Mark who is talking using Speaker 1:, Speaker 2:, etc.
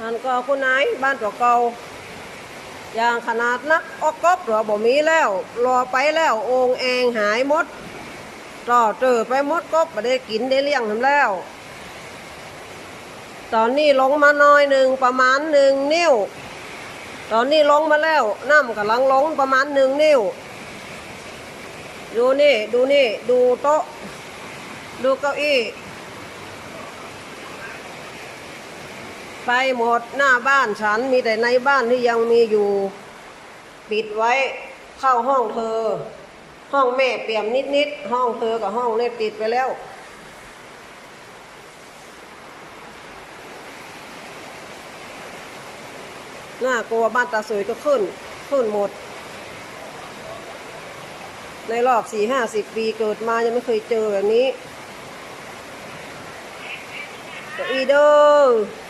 Speaker 1: อันก็คุณนายบ้านตัวเก่าอย่างขนาดนักออกกอบหรอบ่มีแล้ว รอไปแล้วองแองหายหมดต่อเจอไปหมดกบไม่ได้กินได้เลี้ยงทำแล้ว ตอนนี้ลงมาน้อยหนึ่งประมาณหนึ่งนิ้ว ตอนนี้ลงมาแล้วน้ำกำลังลงประมาณหนึ่งนิ้ว ดูนี่ ดูนี่ ดูโต๊ะ ดูเก้าอี้ ไปหมดหน้าบ้านฉันมีแต่ในบ้านที่ยังมีอยู่ ปิดไว้เข้าห้องเธอ ห้องแม่เปี่ยมนิดๆห้องเธอกับห้องเนี่ยปิดไปแล้วน่ากลัวบ้านตาสวยก็ขึ้น ขึ้นหมด ในรอบสี่ห้าสิบปีเกิดมายังไม่เคยเจอแบบนี้ก้าอีเดอร์